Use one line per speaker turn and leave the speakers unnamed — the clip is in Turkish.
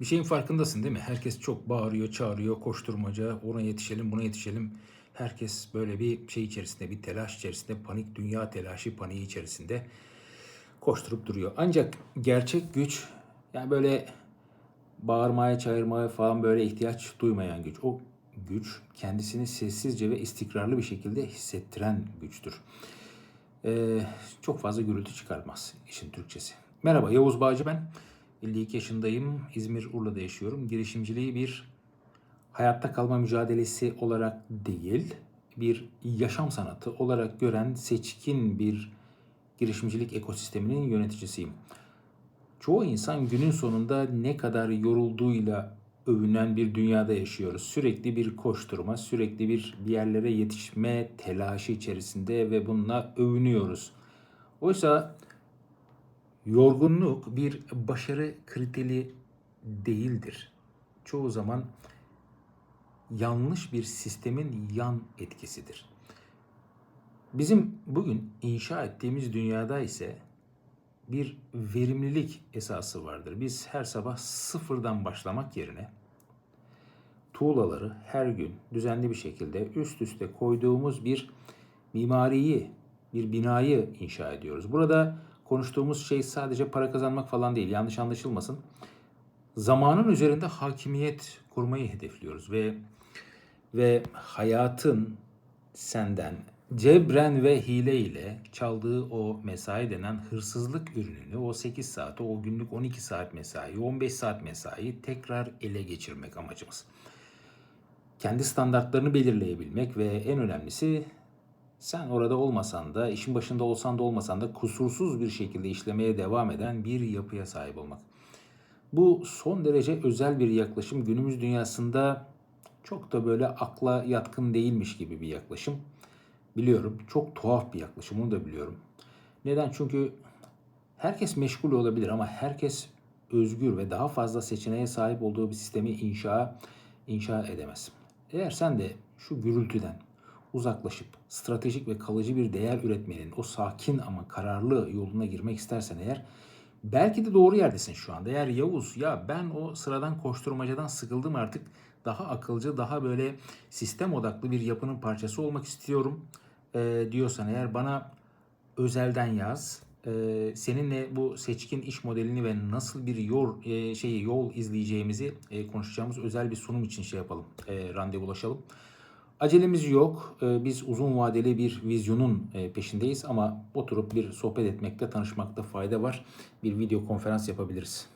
Bir şeyin farkındasın değil mi? Herkes çok bağırıyor, çağırıyor, koşturmaca, ona yetişelim, buna yetişelim. Herkes böyle bir şey içerisinde, bir telaş içerisinde, panik, dünya telaşı, paniği içerisinde koşturup duruyor. Ancak gerçek güç, yani böyle bağırmaya, çağırmaya falan böyle ihtiyaç duymayan güç. O güç kendisini sessizce ve istikrarlı bir şekilde hissettiren güçtür. Ee, çok fazla gürültü çıkarmaz işin Türkçesi. Merhaba Yavuz Bağcı ben. 52 yaşındayım. İzmir Urla'da yaşıyorum. Girişimciliği bir hayatta kalma mücadelesi olarak değil, bir yaşam sanatı olarak gören seçkin bir girişimcilik ekosisteminin yöneticisiyim. Çoğu insan günün sonunda ne kadar yorulduğuyla övünen bir dünyada yaşıyoruz. Sürekli bir koşturma, sürekli bir bir yerlere yetişme telaşı içerisinde ve bununla övünüyoruz. Oysa yorgunluk bir başarı kriteri değildir. Çoğu zaman yanlış bir sistemin yan etkisidir. Bizim bugün inşa ettiğimiz dünyada ise bir verimlilik esası vardır. Biz her sabah sıfırdan başlamak yerine tuğlaları her gün düzenli bir şekilde üst üste koyduğumuz bir mimariyi, bir binayı inşa ediyoruz. Burada konuştuğumuz şey sadece para kazanmak falan değil. Yanlış anlaşılmasın. Zamanın üzerinde hakimiyet kurmayı hedefliyoruz ve ve hayatın senden cebren ve hile ile çaldığı o mesai denen hırsızlık ürününü, o 8 saat, o günlük 12 saat mesai, 15 saat mesai tekrar ele geçirmek amacımız. Kendi standartlarını belirleyebilmek ve en önemlisi sen orada olmasan da, işin başında olsan da olmasan da kusursuz bir şekilde işlemeye devam eden bir yapıya sahip olmak. Bu son derece özel bir yaklaşım. Günümüz dünyasında çok da böyle akla yatkın değilmiş gibi bir yaklaşım. Biliyorum çok tuhaf bir yaklaşım onu da biliyorum. Neden? Çünkü herkes meşgul olabilir ama herkes özgür ve daha fazla seçeneğe sahip olduğu bir sistemi inşa inşa edemez. Eğer sen de şu gürültüden uzaklaşıp stratejik ve kalıcı bir değer üretmenin o sakin ama kararlı yoluna girmek istersen eğer belki de doğru yerdesin şu anda. Eğer Yavuz ya ben o sıradan koşturmacadan sıkıldım artık daha akılcı, daha böyle sistem odaklı bir yapının parçası olmak istiyorum e, diyorsan eğer bana özelden yaz. E, seninle bu seçkin iş modelini ve nasıl bir yol e, şeyi yol izleyeceğimizi e, konuşacağımız özel bir sunum için şey yapalım, e, randevulaşalım. Acelemiz yok. E, biz uzun vadeli bir vizyonun e, peşindeyiz ama oturup bir sohbet etmekte, tanışmakta fayda var. Bir video konferans yapabiliriz.